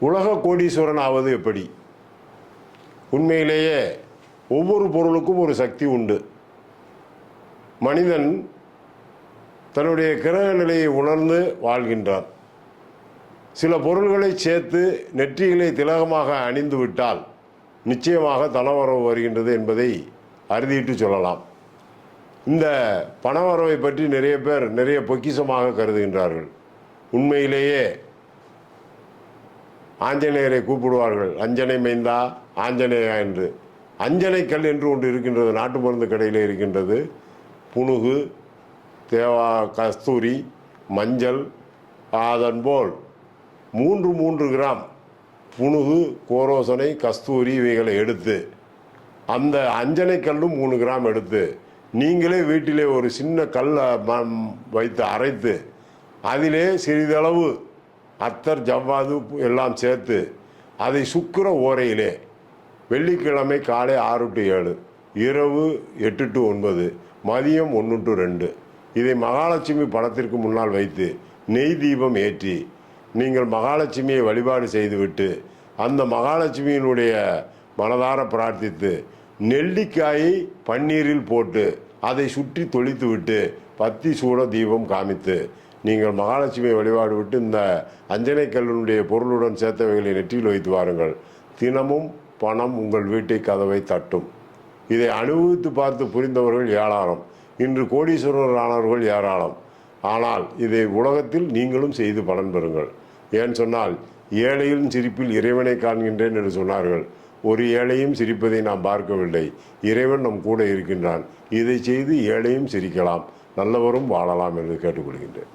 உலக கோடீஸ்வரன் ஆவது எப்படி? உண்மையிலேயே ஒவ்வொரு பொருளுக்கும் ஒரு சக்தி உண்டு. மனிதன் தன்னுடைய கிரக நிலையை உணர்ந்து வாழ்கின்றான். சில பொருள்களை சேர்த்து நெற்றிகளை திலகமாக அணிந்து விட்டால் நிச்சயமாக தனவரவு வருகின்றது என்பதை அறுதிட்டு சொல்லலாம். இந்த பணவரவை பற்றி நிறைய பேர் நிறைய பொக்கிஷமாக கருதுகின்றார்கள். உண்மையிலேயே ஆஞ்சநேயரை கூப்பிடுவார்கள். அஞ்சனை மைந்தா ஆஞ்சநேயா என்று. அஞ்சனை கல் என்று ஒன்று இருக்கின்றது நாட்டு மருந்து கடையில் இருக்கின்றது. புனுகு தேவா கஸ்தூரி மஞ்சள் அதன்போல் மூன்று மூன்று கிராம் புனுகு கோரோசனை கஸ்தூரி இவைகளை எடுத்து அந்த அஞ்சனை கல்லும் மூணு கிராம் எடுத்து நீங்களே வீட்டிலே ஒரு சின்ன கல்லை ம- வைத்து அரைத்து அதிலே சிறிதளவு அத்தர் ஜவ்வாது எல்லாம் சேர்த்து அதை சுக்கிர ஓரையிலே வெள்ளிக்கிழமை காலை ஆறு டு ஏழு இரவு எட்டு டு ஒன்பது மதியம் ஒன்று டு ரெண்டு. இதை மகாலட்சுமி படத்திற்கு முன்னால் வைத்து நெய் தீபம் ஏற்றி நீங்கள் மகாலட்சுமியை வழிபாடு செய்துவிட்டு அந்த மகாலட்சுமியினுடைய மனதார பிரார்த்தித்து நெல்லிக்காயை பன்னீரில் போட்டு அதை சுற்றி தொளித்து விட்டு பத்தி சூட தீபம் காமித்து நீங்கள் மகாலட்சுமியை வழிபாடு விட்டு இந்த அஞ்சனை கல்லுடைய பொருளுடன் சேர்த்தவைகளை நெற்றியில் வைத்து வாருங்கள். தினமும் பணம் உங்கள் வீட்டை கதவை தட்டும். இதை அனுபவித்து பார்த்து புரிந்தவர்கள் ஏராளம். இன்று கோடீஸ்வரர் ஆனவர்கள் ஏராளம். ஆனால் இதை உலகத்தில் நீங்களும் செய்து பலன் பெறுங்கள். ஏன் சொன்னால் ஏழையின் சிரிப்பில் இறைவனை காண்கின்றேன் என்று சொன்னார்கள். ஒரு ஏழையும் சிரிப்பதை நாம் பார்க்கவில்லை. இறைவன் நம் கூட இருக்கின்றான். இதை செய்து ஏழையும் சிரிக்கலாம். நல்லவரும் வாழலாம் என்று கேட்டுக்கொள்கின்றேன்.